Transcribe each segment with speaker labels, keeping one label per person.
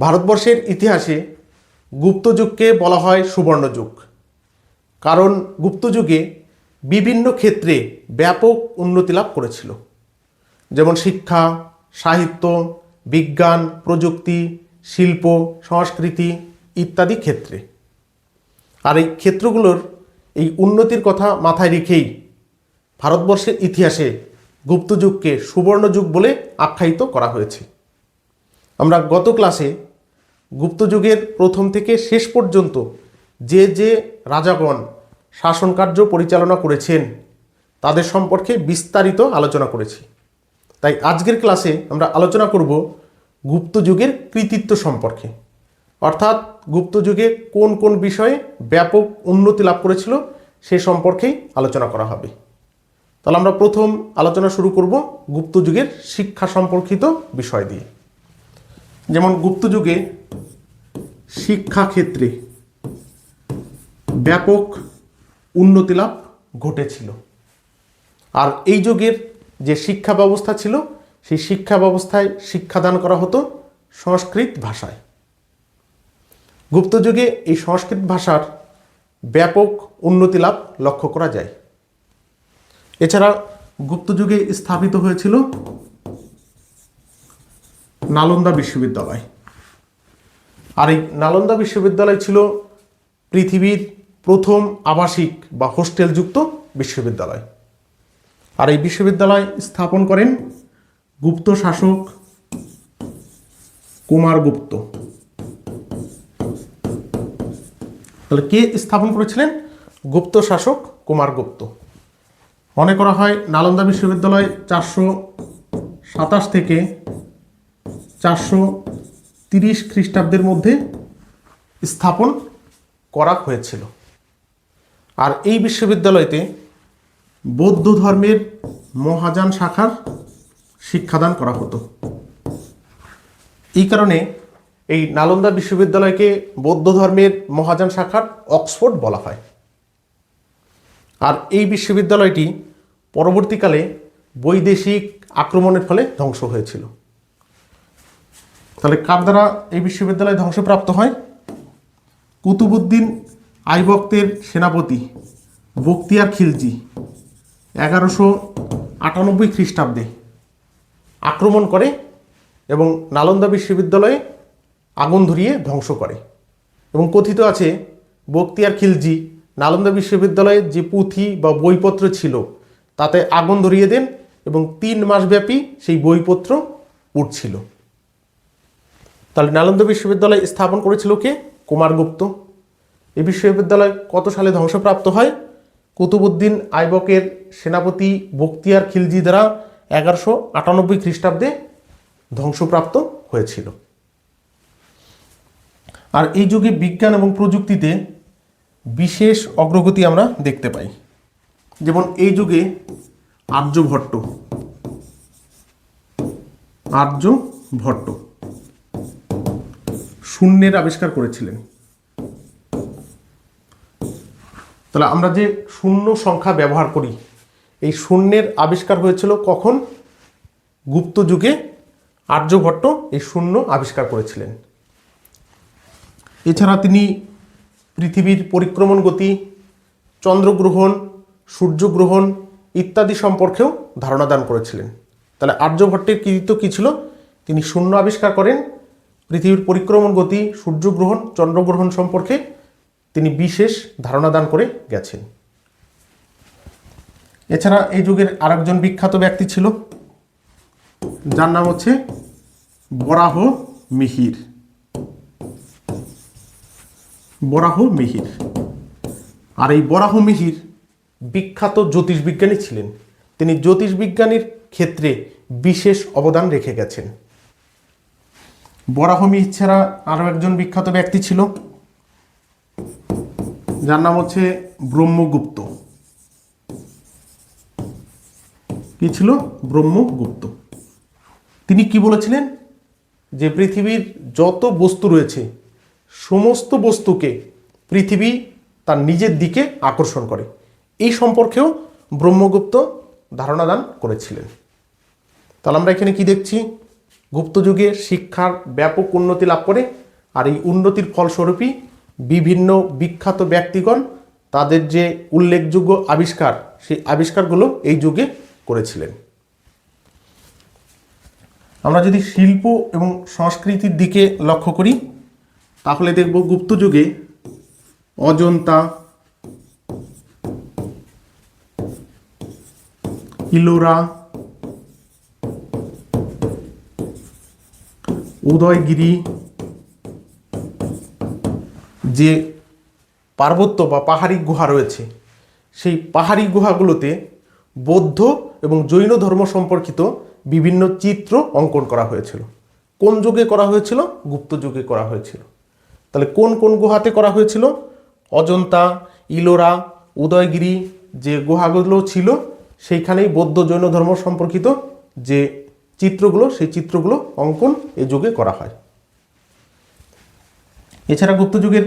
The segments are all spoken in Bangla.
Speaker 1: ভারতবর্ষের ইতিহাসে গুপ্তযুগকে বলা হয় সুবর্ণযুগ। কারণ গুপ্তযুগে বিভিন্ন ক্ষেত্রে ব্যাপক উন্নতি লাভ করেছিল। যেমন শিক্ষা, সাহিত্য, বিজ্ঞান, প্রযুক্তি, শিল্প, সংস্কৃতি ইত্যাদি ক্ষেত্রে। আর এই ক্ষেত্রগুলোর এই উন্নতির কথা মাথায় রেখেই ভারতবর্ষের ইতিহাসে গুপ্তযুগকে সুবর্ণযুগ বলে আখ্যায়িত করা হয়েছে। আমরা গত ক্লাসে গুপ্তযুগের প্রথম থেকে শেষ পর্যন্ত যে যে রাজাগণ শাসনকার্য পরিচালনা করেছেন, তাদের সম্পর্কে বিস্তারিত আলোচনা করেছি। তাই আজকের ক্লাসে আমরা আলোচনা করব গুপ্তযুগের কৃতিত্ব সম্পর্কে। অর্থাৎ গুপ্তযুগে কোন কোন বিষয়ে ব্যাপক উন্নতি লাভ করেছিল সে সম্পর্কেই আলোচনা করা হবে। তাহলে আমরা প্রথম আলোচনা শুরু করব গুপ্তযুগের শিক্ষা সম্পর্কিত বিষয় দিয়ে। যেমন গুপ্তযুগে শিক্ষা ক্ষেত্রে ব্যাপক উন্নতি লাভ ঘটেছিল। আর এই যুগের যে শিক্ষা ব্যবস্থা ছিল, সেই শিক্ষা ব্যবস্থায় শিক্ষাদান করা হতো সংস্কৃত ভাষায়। গুপ্তযুগে এই সংস্কৃত ভাষার ব্যাপক উন্নতি লাভ লক্ষ্য করা যায়। এছাড়া গুপ্তযুগে স্থাপিত হয়েছিল নালন্দা বিশ্ববিদ্যালয়। আর এই নালন্দা বিশ্ববিদ্যালয় ছিল পৃথিবীর প্রথম আবাসিক বা হোস্টেলযুক্ত বিশ্ববিদ্যালয়। আর এই বিশ্ববিদ্যালয় স্থাপন করেন গুপ্ত শাসক কুমারগুপ্ত তাহলে কে স্থাপন করেছিলেন? গুপ্ত শাসক কুমারগুপ্ত মনে করা হয় নালন্দা বিশ্ববিদ্যালয় চারশো সাতাশ থেকে চারশো তিরিশ খ্রিস্টাব্দের মধ্যে স্থাপন করা হয়েছিল। আর এই বিশ্ববিদ্যালয়তে বৌদ্ধ ধর্মের মহাযান শাখার শিক্ষাদান করা হতো। এই কারণে এই নালন্দা বিশ্ববিদ্যালয়কে বৌদ্ধ ধর্মের মহাযান শাখার অক্সফোর্ড বলা হয়। আর এই বিশ্ববিদ্যালয়টি পরবর্তীকালে বৈদেশিক আক্রমণের ফলে ধ্বংস হয়েছিল। তাহলে কার দ্বারা এই বিশ্ববিদ্যালয় ধ্বংসপ্রাপ্ত হয়? কুতুবুদ্দিন আইবক্তের সেনাপতি বক্তিয়ার খিলজি, এগারোশো আটানব্বই খ্রিস্টাব্দে আক্রমণ করে এবং নালন্দা বিশ্ববিদ্যালয়ে আগুন ধরিয়ে ধ্বংস করে। এবং কথিত আছে বক্তিয়ার খিলজি নালন্দা বিশ্ববিদ্যালয়ে যে পুঁথি বা বইপত্র ছিল, তাতে আগুন ধরিয়ে দেন এবং তিন মাসব্যাপী সেই বইপত্র উঠছিল। তাহলে নালন্দা বিশ্ববিদ্যালয় স্থাপন করেছিল কে? কুমারগুপ্ত এই বিশ্ববিদ্যালয় কত সালে ধ্বংসপ্রাপ্ত হয়? কুতুবুদ্দিন আইবকের সেনাপতি বক্তিয়ার খিলজি দ্বারা এগারোশো আটানব্বই খ্রিস্টাব্দে ধ্বংসপ্রাপ্ত হয়েছিল। আর এই যুগে বিজ্ঞান এবং প্রযুক্তিতে বিশেষ অগ্রগতি আমরা দেখতে পাই। যেমন এই যুগে আর্যভট্ট। আর্যভট্ট। শূন্যের আবিষ্কার করেছিলেন। তাহলে আমরা যে শূন্য সংখ্যা ব্যবহার করি, এই শূন্যের আবিষ্কার হয়েছিল কখন? গুপ্ত যুগে আর্যভট্ট এই শূন্য আবিষ্কার করেছিলেন। এছাড়া তিনি পৃথিবীর পরিক্রমণ গতি, চন্দ্রগ্রহণ, সূর্যগ্রহণ ইত্যাদি সম্পর্কেও ধারণা দান করেছিলেন। তাহলে আর্যভট্টের কৃতিত্ব কী ছিল? তিনি শূন্য আবিষ্কার করেন পৃথিবীর পরিক্রমণ গতি, সূর্যগ্রহণ, চন্দ্রগ্রহণ সম্পর্কে তিনি বিশেষ ধারণা দান করে গেছেন। এছাড়া এই যুগের আরেকজন বিখ্যাত ব্যক্তি ছিল, যার নাম হচ্ছে বরাহ মিহির। বরাহ মিহির। আর এই বরাহ মিহির বিখ্যাত জ্যোতিষবিজ্ঞানী ছিলেন। তিনি জ্যোতিষবিজ্ঞানীর ক্ষেত্রে বিশেষ অবদান রেখে গেছেন। বরাহ মিহির ছাড়া আরও একজন বিখ্যাত ব্যক্তি ছিল। যার নাম হচ্ছে ব্রহ্মগুপ্ত। কি ছিল? ব্রহ্মগুপ্ত। তিনি কি বলেছিলেন? যে পৃথিবীর যত বস্তু রয়েছে, সমস্ত বস্তুকে পৃথিবী তার নিজের দিকে আকর্ষণ করে। এই সম্পর্কেও ব্রহ্মগুপ্ত ধারণা দান করেছিলেন। তাহলে আমরা এখানে কি দেখছি? গুপ্ত যুগে শিক্ষার ব্যাপক উন্নতি লাভ করে আর এই উন্নতির ফলস্বরূপই বিভিন্ন বিখ্যাত ব্যক্তিগণ তাদের যে উল্লেখযোগ্য আবিষ্কার, সেই আবিষ্কারগুলো এই যুগে করেছিলেন। আমরা যদি শিল্প এবং সংস্কৃতির দিকে লক্ষ্য করি, তাহলে দেখব গুপ্ত যুগে অজন্তা, ইলোরা উদয়গিরি যে পার্বত্য বা পাহাড়ি গুহা রয়েছে, সেই পাহাড়ি গুহাগুলোতে বৌদ্ধ এবং জৈন ধর্ম সম্পর্কিত বিভিন্ন চিত্র অঙ্কন করা হয়েছিল। কোন যুগে করা হয়েছিল? গুপ্ত যুগে করা হয়েছিল। তাহলে কোন কোন গুহাতে করা হয়েছিল? অজন্তা, ইলোরা, উদয়গিরি যে গুহাগুলো ছিল, সেইখানেই বৌদ্ধ জৈন ধর্ম সম্পর্কিত যে চিত্রগুলো, সেই চিত্রগুলো অঙ্কন এ যুগে করা হয়। এছাড়া গুপ্ত যুগের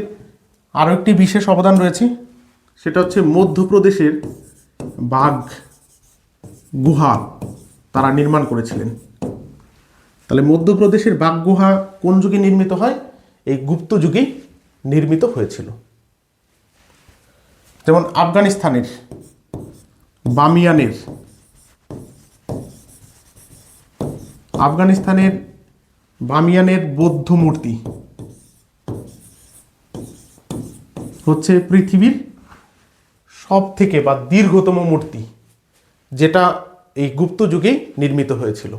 Speaker 1: আরও একটি বিশেষ অবদান রয়েছে, সেটা হচ্ছে মধ্যপ্রদেশের বাঘ গুহা তারা নির্মাণ করেছিলেন। তাহলে মধ্যপ্রদেশের বাঘ গুহা কোন যুগে নির্মিত হয়? এই গুপ্ত যুগেই নির্মিত হয়েছিল। যেমন আফগানিস্তানের, বামিয়ানের আফগানিস্তানের বামিয়ানের বৌদ্ধ মূর্তি হচ্ছে পৃথিবীর সব থেকে বা দীর্ঘতম মূর্তি, যেটা এই গুপ্ত যুগেই নির্মিত হয়েছিল।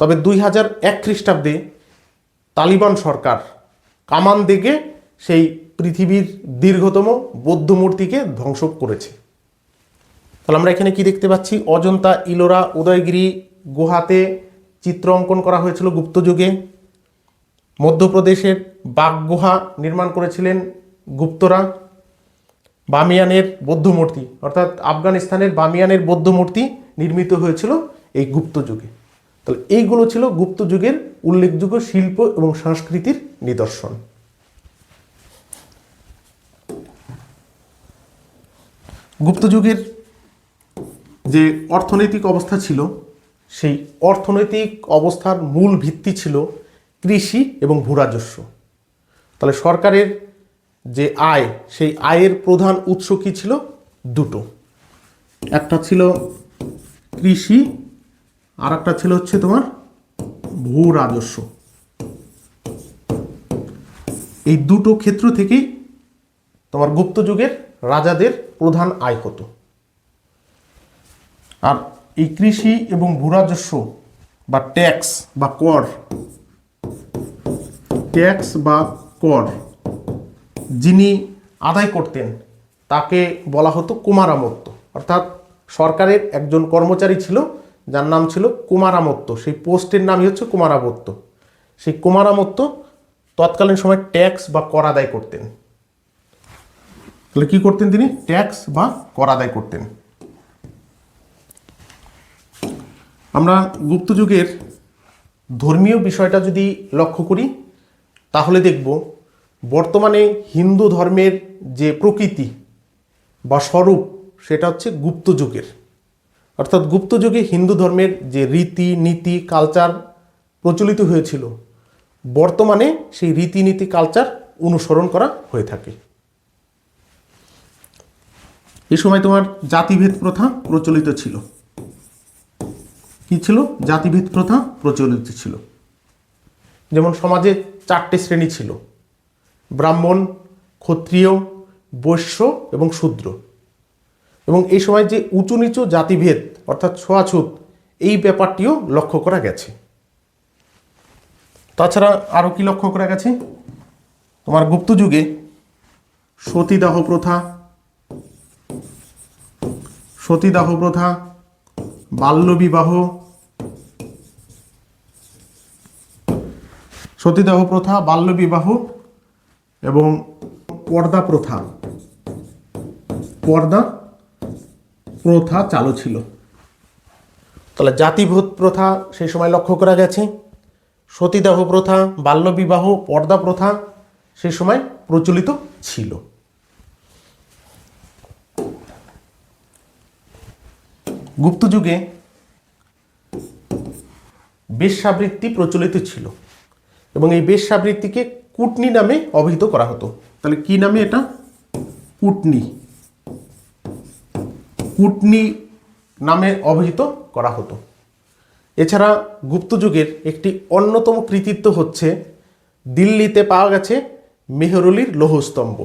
Speaker 1: তবে দুই হাজার এক খ্রিস্টাব্দে তালিবান সরকার কামান দিকে সেই পৃথিবীর দীর্ঘতম বৌদ্ধ মূর্তিকে ধ্বংস করেছে। তাহলে আমরা এখানে কি দেখতে পাচ্ছি? অজন্তা, ইলোরা, উদয়গিরি, গুহাতে চিত্র অঙ্কন করা হয়েছিল গুপ্ত যুগে। মধ্যপ্রদেশের বাঘ গুহা নির্মাণ করেছিলেন গুপ্তরা। বামিয়ানের বৌদ্ধ মূর্তি অর্থাৎ আফগানিস্তানের বামিয়ানের বৌদ্ধ মূর্তি নির্মিত হয়েছিল এই গুপ্ত যুগে। তাহলে এইগুলো ছিল গুপ্ত যুগের উল্লেখযোগ্য শিল্প এবং সংস্কৃতির নিদর্শন। গুপ্ত যুগের যে অর্থনৈতিক অবস্থা ছিল সেই অর্থনৈতিক অবস্থার মূল ভিত্তি ছিল কৃষি এবং ভূরাজস্ব। তাহলে সরকারের যে আয়, সেই আয়ের প্রধান উৎস কী ছিল? দুটো। একটা ছিল কৃষি আর একটা ছিল হচ্ছে তোমার ভূ রাজস্ব এই দুটো ক্ষেত্র থেকেই তোমার গুপ্ত যুগের রাজাদের প্রধান আয় হতো। আর এই কৃষি এবং ভূরাজস্ব বা ট্যাক্স বা কর, ট্যাক্স বা কর যিনি আদায় করতেন, তাকে বলা হতো কুমারামত্ত। অর্থাৎ সরকারের একজন কর্মচারী ছিল, যার নাম ছিল কুমারামত্ত। সেই পোস্টের নামই হচ্ছে কুমারামত্ত। সেই কুমারামত্ত তৎকালীন সময় ট্যাক্স বা কর আদায় করতেন। তাহলে কী করতেন তিনি? ট্যাক্স বা কর আদায় করতেন। আমরা গুপ্ত যুগের ধর্মীয় বিষয়টা যদি লক্ষ্য করি, তাহলে দেখব বর্তমানে হিন্দু ধর্মের যে প্রকৃতি বা স্বরূপ, সেটা হচ্ছে গুপ্ত যুগের। অর্থাৎ গুপ্ত যুগে হিন্দু ধর্মের যে রীতি, নীতি কালচার প্রচলিত হয়েছিল, বর্তমানে সেই রীতিনীতি কালচার অনুসরণ করা হয়ে থাকে। এ সময় তোমার জাতিভেদ প্রথা প্রচলিত ছিল। কি ছিল? জাতিভেদ প্রথা, প্রচলিত ছিল। যেমন সমাজে চারটে শ্রেণি ছিল। ব্রাহ্মণ, ক্ষত্রিয়, বৈশ্য এবং শূদ্র। এবং এই সময় যে উঁচু নিচু জাতিভেদ, অর্থাৎ ছোঁয়াছুত, এই ব্যাপারটিও লক্ষ্য করা গেছে। তাছাড়া আরও কি লক্ষ্য করা গেছে? তোমার গুপ্ত যুগে সতীদাহ প্রথা সতীদাহ প্রথা বাল্যবিবাহ সতীদাহ প্রথা বাল্যবিবাহ এবং পর্দা প্রথা। পর্দা প্রথা চালু ছিল। তাহলে জাতিভূত প্রথা সেই সময় লক্ষ্য করা গেছে। সতীদাহ প্রথা বাল্যবিবাহ পর্দা প্রথা সেই সময় প্রচলিত ছিল। গুপ্ত যুগে বেশ্যাবৃত্তি প্রচলিত ছিল এবং এই বেশ্যাবৃত্তিকে কুটনি নামে অভিহিত করা হতো। তাহলে কি নামে এটা? কুটনি। কুটনি নামে অভিহিত করা হতো। এছাড়া গুপ্ত যুগের একটি অন্যতম কৃতিত্ব হচ্ছে দিল্লিতে পাওয়া গেছে মেহরলির লৌহস্তম্ভ।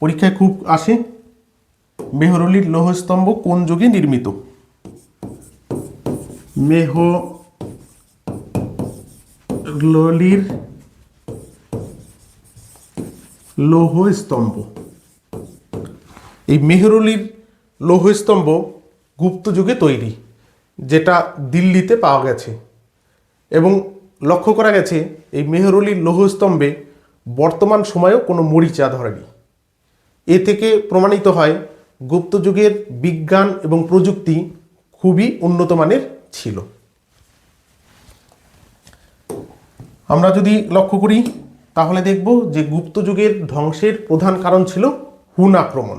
Speaker 1: পরীক্ষায় খুব আসে। মেহরলির লৌহস্তম্ভ কোন যুগে নির্মিত? মেহরলির লৌহ স্তম্ভ। এই মেহরলির লৌহস্তম্ভ গুপ্ত যুগে তৈরি, যেটা দিল্লিতে পাওয়া গেছে। এবং লক্ষ্য করা গেছে, এই মেহরলির লৌহস্তম্ভে বর্তমান সময়েও কোনো মরিচা ধরেনি। এ থেকে প্রমাণিত হয়, গুপ্ত যুগের বিজ্ঞান এবং প্রযুক্তি খুবই উন্নত মানের ছিল। আমরা যদি লক্ষ্য করি, তাহলে দেখব যে গুপ্ত যুগের ধ্বংসের প্রধান কারণ ছিল হুন আক্রমণ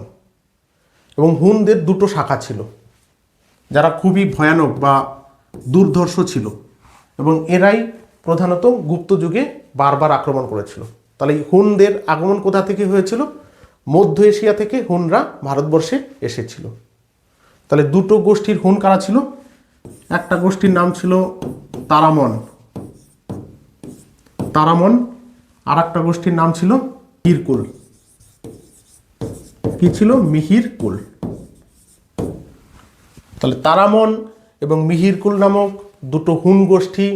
Speaker 1: এবং হুনদের দুটো শাখা ছিল, যারা খুবই ভয়ানক বা দুর্ধর্ষ ছিল এবং এরাই প্রধানত গুপ্ত যুগে বারবার আক্রমণ করেছিল। তাহলে হুনদের আগমন কোথা থেকে হয়েছিল? মধ্য এশিয়া থেকে হুনরা ভারতবর্ষে এসেছিল। তাহলে দুটো গোষ্ঠীর হুন কারা ছিল? একটা গোষ্ঠীর নাম ছিল তারামন। তারামন আর একটা গোষ্ঠীর নাম ছিল মিহিরকুল কি ছিল? মিহিরকুল। তাহলে তারামন এবং মিহিরকুল নামক দুটো হুন গোষ্ঠী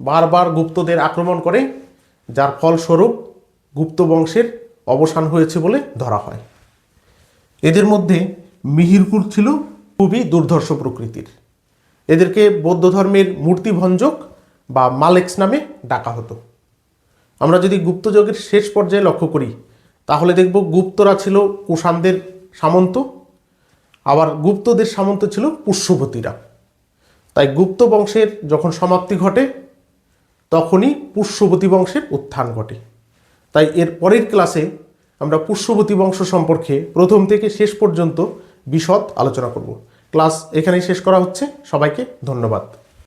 Speaker 1: বারবার গুপ্তদের আক্রমণ করে, যার ফলস্বরূপ গুপ্ত বংশের অবসান হয়েছে বলে ধরা হয়। এদের মধ্যে মিহিরকুল ছিল খুবই দুর্ধর্ষ প্রকৃতির। এদেরকে বৌদ্ধ ধর্মের মূর্তিভঞ্জক বা মালেক্স নামে ডাকা হতো। আমরা যদি গুপ্তযুগের শেষ পর্যায়ে লক্ষ্য করি, তাহলে দেখব গুপ্তরা ছিল কুষাণদের সামন্ত, আবার গুপ্তদের সামন্ত ছিল পুষ্যবতীরা। তাই গুপ্ত বংশের যখন সমাপ্তি ঘটে, তখনই পুষ্যবতী বংশের উত্থান ঘটে। তাই এর পরের ক্লাসে আমরা পুষ্যবতী বংশ সম্পর্কে প্রথম থেকে শেষ পর্যন্ত বিশদ আলোচনা করব। ক্লাস এখানেই শেষ করা হচ্ছে। সবাইকে ধন্যবাদ।